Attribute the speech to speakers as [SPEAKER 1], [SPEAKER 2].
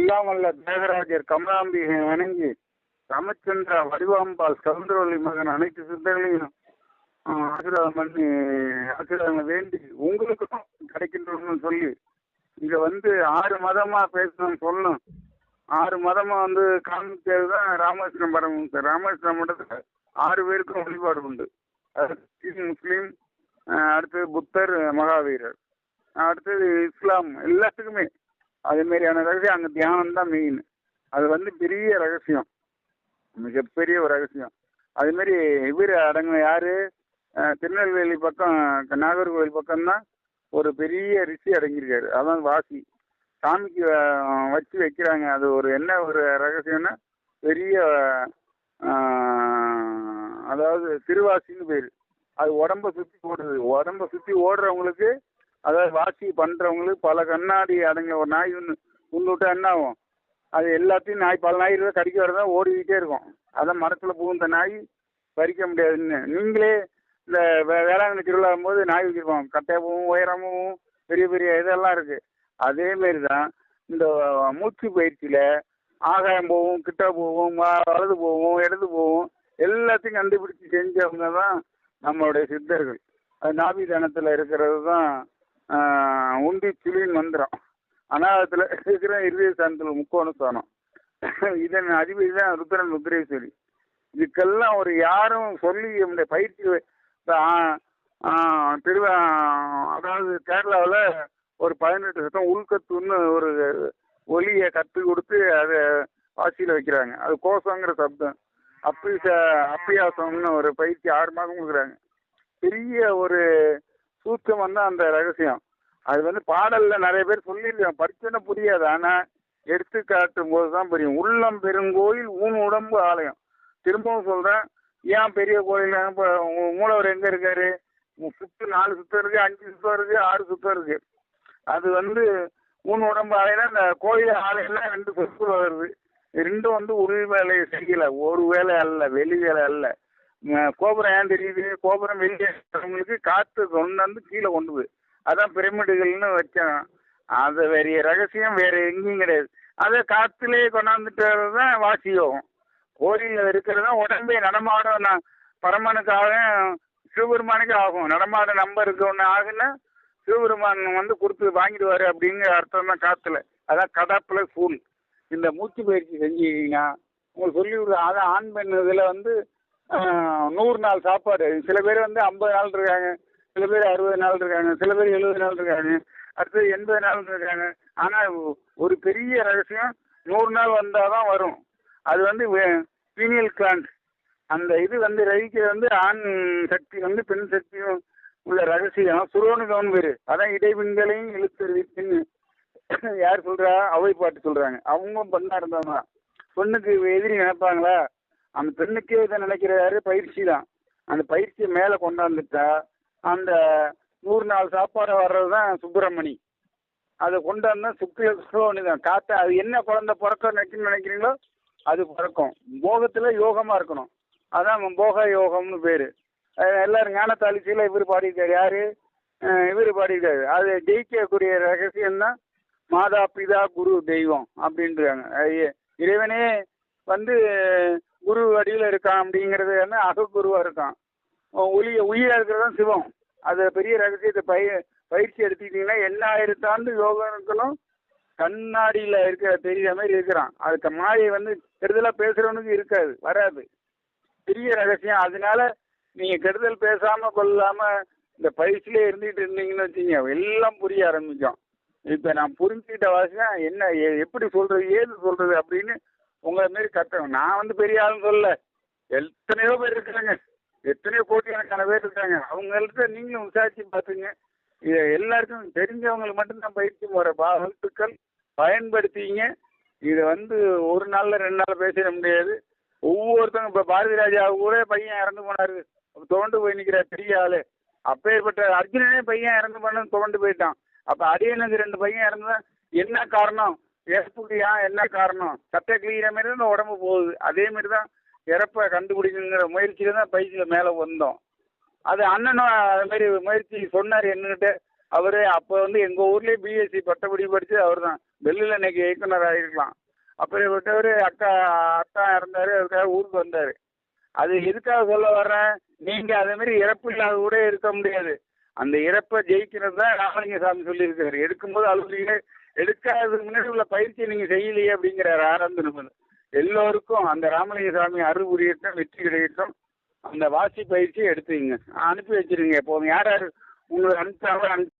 [SPEAKER 1] இல்லாமல்ல தேவராஜர் கமலாம்பிகை வணங்கி ராமச்சந்திரா வடிவாம்பால் சவுந்தரவள்ளி மகன் அனைத்து சித்தர்களையும் ஆசீர்வாதம் பண்ணி ஆசீர்வாதம் வேண்டி உங்களுக்கும் கிடைக்கின்றோம்னு சொல்லி இங்க வந்து ஆறு மதமா பேசணும்னு சொல்லணும். ஆறு மதமா வந்து காமிக்கிறது தான் ராமகிருஷ்ண படம் ராமகிருஷ்ண மடத்துல ஆறு பேருக்கும் வழிபாடு உண்டு. கிறிஸ்டின், முஸ்லீம் அடுத்தது புத்தர் மகாவீரர். அடுத்தது இஸ்லாம் எல்லாத்துக்குமே அது மாதிரியான ரகசியம். அங்கே தியானம் தான் மெயின் அது வந்து பெரிய ரகசியம். மிகப்பெரிய ஒரு ரகசியம். அதுமாரி இவர் அடங்கின யார்? திருநெல்வேலி பக்கம் நாகர்கோவில் பக்கம்தான் ஒரு பெரிய ரிஷி அடங்கியிருக்காரு. அதான் வாசி. சாமிக்கு வச்சு வைக்கிறாங்க. அது ஒரு என்ன ஒரு ரகசியம்னா பெரிய அதாவது திருவாசின்னு பேர். அது உடம்ப சுற்றி ஓடுது. உடம்ப சுற்றி ஓடுறவங்களுக்கு அதாவது வாசி பண்ணுறவங்களுக்கு பல கண்ணாடி அடங்கின ஒரு நாய் ஒன்று உன்னுட்டா என்ன ஆகும் அது எல்லாத்தையும் நாய் பல நாய் இருந்தா கடிக்க வரதான் ஓடிக்கிட்டே இருக்கும். அதான் மரத்தில் புகுந்த நாய் பறிக்க முடியாதுன்னு. நீங்களே இந்த வே வேளாங்கண்ணி திருவிழா போது நாய் வச்சிருப்போம் கட்டையாகவும் உயரமும் பெரிய பெரிய இதெல்லாம் இருக்குது அதேமாரி தான் இந்த மூச்சு பயிற்சியில் ஆகாயம் போகும் கிட்ட போகும் வலது போகும் இடது போகும் எல்லாத்தையும் கண்டுபிடிச்சி செஞ்சவங்க தான் நம்மளுடைய சித்தர்கள். அது நாபிதானத்தில் இருக்கிறது தான் உண்டி சுழியின் மந்திரம். அநாதத்தில் இருக்கிற இருதய சாந்தத்தில் முக்கோண சாணம். இதன் அதிபதி தான் ருத்ரன் ருத்ரேஸ்வரி. இதுக்கெல்லாம் ஒரு யாரும் சொல்லி இந்த பயிற்சி திருவா அதாவது கேரளாவில் ஒரு பதினெட்டு சதம் உள்கத்துன்னு ஒரு ஒலியை கற்றுக் கொடுத்து அதை வாசியில் வைக்கிறாங்க. அது கோஷங்கிற சப்தம். அப்பி அப்பியாசம்னு ஒரு பயிற்சி ஆறு மாதம் கொடுக்குறாங்க. பெரிய ஒரு சூட்சம் தான் அந்த ரகசியம். அது வந்து பாடல்ல நிறைய பேர் சொல்லியிருக்காங்க. படிச்சோன்னா புரியாது. ஆனா எடுத்து காட்டும் போது தான் புரியும். உள்ளம் பெருங்கோயில் ஊன் உடம்பு ஆலயம். திரும்பவும் சொல்கிறேன் ஏன் பெரிய கோயில்? இப்போ மூலவர் எங்கே இருக்காரு? சுத்து நாலு சுத்தம் இருக்கு அஞ்சு சுத்தம் இருக்கு ஆறு சுத்தம் இருக்கு. அது வந்து ஊன் உடம்பு ஆலயம்னா இந்த கோயில் ஆலயம்லாம் ரெண்டு சொத்து வருது. ரெண்டும் வந்து உள் வேலையை செய்யல. ஒரு வேலை அல்ல வெளி வேலை அல்ல. கோபுரம் ஏன் தெரியுது? கோபுரம் வெளியே இருக்கிறவங்களுக்கு காற்று கொண்டாந்து கீழே கொண்டு போய். அதான் பிரமிடுகள்னு வச்சோம். அது வேற ரகசியம் வேற எங்கேயும் கிடையாது. அதை காற்றுலேயே கொண்டாந்துட்டு தான் வாசி யோகம் கோயிலில் இருக்கிறது தான் உடம்பே நடமாட நான் பரமனுக்காக சிவபெருமானுக்கு ஆகும். நடமாட நம்பருக்கு ஒன்று ஆகுன்னா சிவபெருமான் வந்து கொடுத்து வாங்கிடுவாரு அப்படிங்கிற அர்த்தம் தான் காற்றுல அதான் கதா ஃபுல் இந்த மூச்சு பயிற்சி செஞ்சீங்கன்னா உங்களுக்கு சொல்லி விடுற அதான் ஆண் பெண் இதில் வந்து நூறு நாள் சாப்பாடு. சில பேர் வந்து ஐம்பது நாள் இருக்காங்க. சில பேர் அறுபது நாள் இருக்காங்க. சில பேர் எழுபது நாள் இருக்காங்க. அடுத்தது எண்பது நாள் இருக்காங்க. ஆனால் ஒரு பெரிய ரகசியம் நூறு நாள் வந்தால் தான் வரும். அது வந்து ஃபீனியல் கிளாண்ட் அந்த இது வந்து ரவிக்கிறது வந்து ஆண் சக்தி வந்து பெண் சக்தியும் உள்ள ரகசியம். சுரோனுகவன் பேர் அதான் இடைவிண்களையும் இழுத்தறிவித்துன்னு யார் சொல்கிறா அவை பாட்டு சொல்கிறாங்க அவங்க பெண்ணா இருந்தவங்க பொண்ணுக்கு எதிரி நினைப்பாங்களா? அந்த பெண்ணுக்கே இதை நினைக்கிறாரு பயிற்சி தான் அந்த பயிற்சியை மேலே கொண்டாந்துட்டா அந்த நூறு நாள் சாப்பாடு வர்றது தான் சுப்பிரமணி. அதை கொண்டாந்தா சுக்கில சுக்கிலோனி தான் காத்த அது என்ன குழந்தை பிறக்க நினைக்கணும்னு நினைக்கிறீங்களோ அது பிறக்கும். போகத்தில் யோகமாக இருக்கணும். அதான் போக யோகம்னு பேர். எல்லாரும் ஞானத்தாளிச்சியில் இவர் பாடியிருக்காரு. யார்? இவர் பாடியிருக்காரு. அது ஜெயிக்கக்கூடிய ரகசியம் தான் மாதா பிதா குரு தெய்வம் அப்படின்றாங்க. இறைவனே வந்து குரு அடியில் இருக்கான் அப்படிங்கிறது வந்து அகக்குருவாக இருக்கான். ஒளிய உயிராக இருக்கிறது தான் சிவம். அது பெரிய ரகசியத்தை பய பயிற்சி எடுத்துக்கிட்டிங்கன்னா எண்ணாயிரத்து ஆண்டு யோகங்களும் கண்ணாடியில் இருக்கிற தெரியுற மாதிரி இருக்கிறான். அதுக்கு மாயை வந்து கெடுதலாக பேசுகிறவனுக்கு இருக்காது வராது. பெரிய ரகசியம். அதனால நீங்கள் கெடுதல் பேசாமல் கொள்ளாமல் இந்த பயிற்சியிலே இருந்துகிட்டு இருந்தீங்கன்னு வச்சுங்க எல்லாம் புரிய ஆரம்பிக்கும். இப்போ நான் புரிஞ்சுக்கிட்ட வாசினா என்ன எப்படி சொல்கிறது ஏது சொல்கிறது அப்படின்னு உங்களை மாரி கட்டணும் நான் வந்து பெரிய ஆளுன்னு சொல்லல. எத்தனையோ பேர் இருக்காங்க. எத்தனையோ கோடிக்கணக்கான பேர் இருக்காங்க. அவங்கள்ட்ட நீங்களும் விசாரிச்சு பார்த்துங்க இது எல்லாருக்கும் தெரிஞ்சவங்களுக்கு மட்டும்தான் பயிற்சி போகிற வாழ்த்துக்கள் பயன்படுத்திங்க. இதை வந்து ஒரு நாளில் ரெண்டு நாளில் பேசிட முடியாது. ஒவ்வொருத்தவங்க இப்போ பாரதி ராஜா கூட பையன் இறந்து போனார். தோண்டு போய் நிற்கிறார் பெரிய ஆள். அப்பேற்பட்ட அர்ஜுனனே பையன் இறந்து போனது தோண்டு போயிட்டான். அப்போ அரியனுக்கு ரெண்டு பையன் இறந்து என்ன காரணம்? இறப்புக்குயா என்ன காரணம்? சட்டை கிளியிற மாதிரி தான் உடம்பு போகுது. அதே மாதிரி தான் இறப்பை கண்டுபிடிக்கணுங்கிற முயற்சியில் தான் பைக்கில் மேலே வந்தோம். அது அண்ணனும் அது மாதிரி முயற்சி சொன்னார் என்கிட்ட அவர் அப்போ வந்து எங்கள் ஊர்லேயே பிஎஸ்சி பட்டப்படி படித்து அவர் தான். டெல்லியில் இன்னைக்கு இயக்குனர் ஆகிருக்கலாம் அப்புறம் விட்டவர் அக்கா அக்கா இறந்தாரு அதுக்காக ஊருக்கு வந்தார். அது எதுக்காக சொல்ல வர்றேன்? நீங்கள் அதேமாரி இறப்பு இல்லாத கூட இருக்க முடியாது. அந்த இறப்பை ஜெயிக்கிறது தான் ராமலிங்க சாமி சொல்லியிருக்காரு. எடுக்கும்போது அழுவலீங்க எடுக்காததுக்கு முன்னாடி உள்ள பயிற்சியை நீங்கள் செய்யலையே அப்படிங்கிறாரு ஆரம்பத்தில் எல்லோருக்கும் அந்த ராமலிங்க சாமி அருள் புரியட்டும் வெற்றி கிடைக்கட்டும் அந்த வாசி பயிற்சியை எடுத்துங்க அனுப்பி வச்சிருங்க எப்போதும். யார் யார் உங்களுக்கு அனுப்பிச்சாலும் அனுப்பி